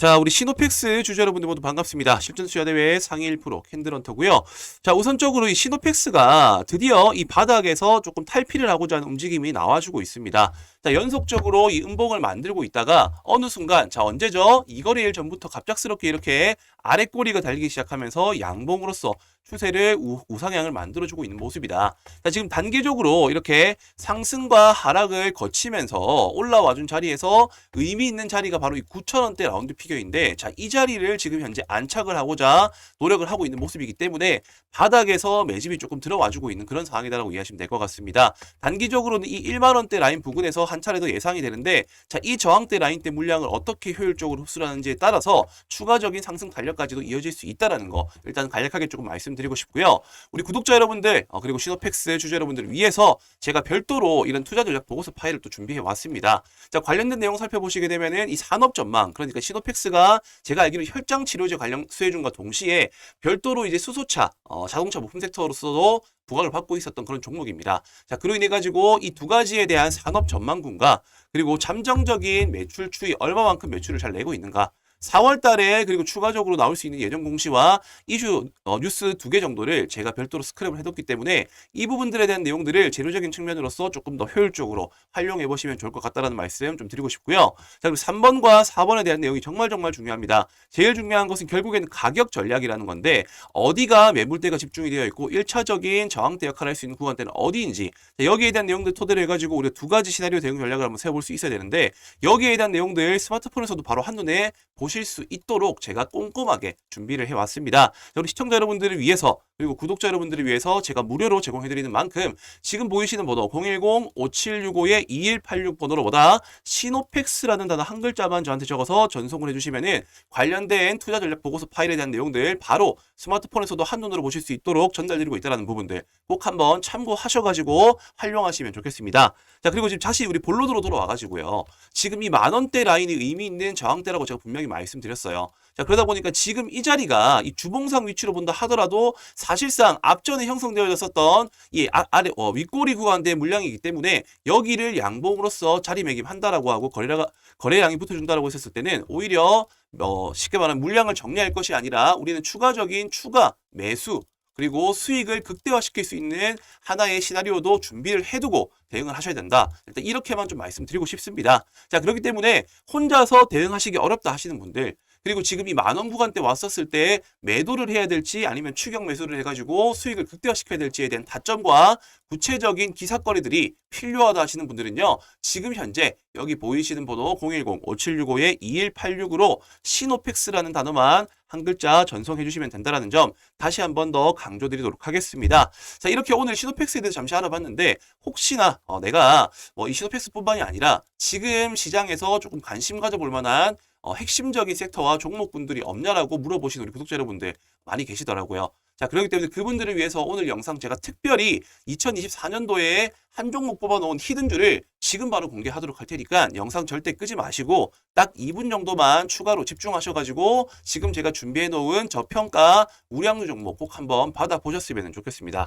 자, 우리 시노펙스 주주 여러분들 모두 반갑습니다. 실전 수야 대회 상위 1% 캔들헌터고요. 자, 우선적으로 이 시노펙스가 드디어 이 바닥에서 조금 탈피를 하고자 하는 움직임이 나와주고 있습니다. 자, 연속적으로 이 음봉을 만들고 있다가 어느 순간 자, 언제죠? 이거래일 전부터 갑작스럽게 이렇게 아래 꼬리가 달리기 시작하면서 양봉으로서 추세를 우, 우상향을 만들어주고 있는 모습이다. 자, 지금 단계적으로 이렇게 상승과 하락을 거치면서 올라와준 자리에서 의미 있는 자리가 바로 이 9,000원대 라운드 피겨인데, 자, 이 자리를 지금 현재 안착을 하고자 노력을 하고 있는 모습이기 때문에 바닥에서 매집이 조금 들어와주고 있는 그런 상황이다라고 이해하시면 될 것 같습니다. 단기적으로는 이 1만원대 라인 부근에서 한 차례 더 예상이 되는데, 자, 이 저항대 라인 대 물량을 어떻게 효율적으로 흡수를 하는지에 따라서 추가적인 상승 탄력까지도 이어질 수 있다라는 거, 일단 간략하게 조금 말씀드 리고 싶고요. 우리 구독자 여러분들, 어, 그리고 시노팩스 주주 여러분들을 위해서 제가 별도로 이런 투자 전략 보고서 파일을 또 준비해 왔습니다. 자, 관련된 내용 살펴보시게 되면은 이 산업 전망, 그러니까 시노팩스가 제가 알기로 혈장 치료제 관련 수혜준과 동시에 별도로 이제 수소차, 어, 자동차 부품 섹터로서도 부각을 받고 있었던 그런 종목입니다. 자, 그로 인해 가지고 이 두 가지에 대한 산업 전망군과 그리고 잠정적인 매출 추이 얼마만큼 매출을 잘 내고 있는가 4월 달에 그리고 추가적으로 나올 수 있는 예정 공시와 이슈 어, 뉴스 두 개 정도를 제가 별도로 스크랩을 해뒀기 때문에 이 부분들에 대한 내용들을 재료적인 측면으로서 조금 더 효율적으로 활용해 보시면 좋을 것 같다라는 말씀 좀 드리고 싶고요. 자 그리고 3번과 4번에 대한 내용이 정말 정말 중요합니다. 제일 중요한 것은 결국에는 가격 전략이라는 건데 어디가 매물대가 집중이 되어 있고 1차적인 저항대 역할을 할 수 있는 구간대는 어디인지 자, 여기에 대한 내용들 토대로 해가지고 우리가 두 가지 시나리오 대응 전략을 한번 세워볼 수 있어야 되는데 여기에 대한 내용들 스마트폰에서도 바로 한눈에 보실 수 있도록 제가 꼼꼼하게 준비를 해왔습니다. 자, 우리 시청자 여러분들을 위해서 그리고 구독자 여러분들을 위해서 제가 무료로 제공해드리는 만큼 지금 보이시는 번호 010-5765-2186번호로 보다 시노펙스라는 단어 한 글자만 저한테 적어서 전송을 해주시면 은 관련된 투자 전략 보고서 파일에 대한 내용들 바로 스마트폰에서도 한눈으로 보실 수 있도록 전달드리고 있다는 부분들 꼭 한번 참고하셔가지고 활용하시면 좋겠습니다. 자 그리고 지금 다시 우리 본론으로 돌아와가지고요. 지금 이 만원대 라인이 의미 있는 저항대라고 제가 분명히 말씀드렸 어요. 자 그러다 보니까 지금 이 자리가 이 주봉상 위치로 본다 하더라도 사실상 앞전에 형성되어졌었던 이 아, 아래 어, 윗꼬리 구간대 물량이기 때문에 여기를 양봉으로서 자리매김한다라고 하고 거래가 거래량이 붙어준다라고 했었을 때는 오히려 어, 쉽게 말하면 물량을 정리할 것이 아니라 우리는 추가적인 추가 매수 그리고 수익을 극대화시킬 수 있는 하나의 시나리오도 준비를 해두고 대응을 하셔야 된다. 일단 이렇게만 좀 말씀드리고 싶습니다. 자, 그렇기 때문에 혼자서 대응하시기 어렵다 하시는 분들, 그리고 지금 이 만원 구간대 왔었을 때 매도를 해야 될지 아니면 추격 매수를 해가지고 수익을 극대화시켜야 될지에 대한 다점과 구체적인 기사거리들이 필요하다 하시는 분들은요. 지금 현재 여기 보이시는 번호 010-5765-2186으로 시노펙스라는 단어만 한 글자 전송해 주시면 된다는 점 다시 한 번 더 강조드리도록 하겠습니다. 자 이렇게 오늘 시노펙스에 대해서 잠시 알아봤는데 혹시나 어, 내가 뭐 이 시노펙스뿐만이 아니라 지금 시장에서 조금 관심 가져볼 만한 어, 핵심적인 섹터와 종목분들이 없냐라고 물어보시는 우리 구독자 여러분들 많이 계시더라고요. 자, 그렇기 때문에 그분들을 위해서 오늘 영상 제가 특별히 2024년도에 한 종목 뽑아놓은 히든주를 지금 바로 공개하도록 할 테니까 영상 절대 끄지 마시고 딱 2분 정도만 추가로 집중하셔가지고 지금 제가 준비해놓은 저평가 우량주 종목 꼭 한번 받아보셨으면 좋겠습니다.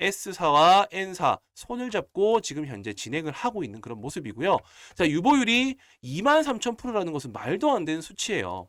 S사와 N사 손을 잡고 지금 현재 진행을 하고 있는 그런 모습이고요. 자, 유보율이 23,000%라는 것은 말도 안 되는 수치예요.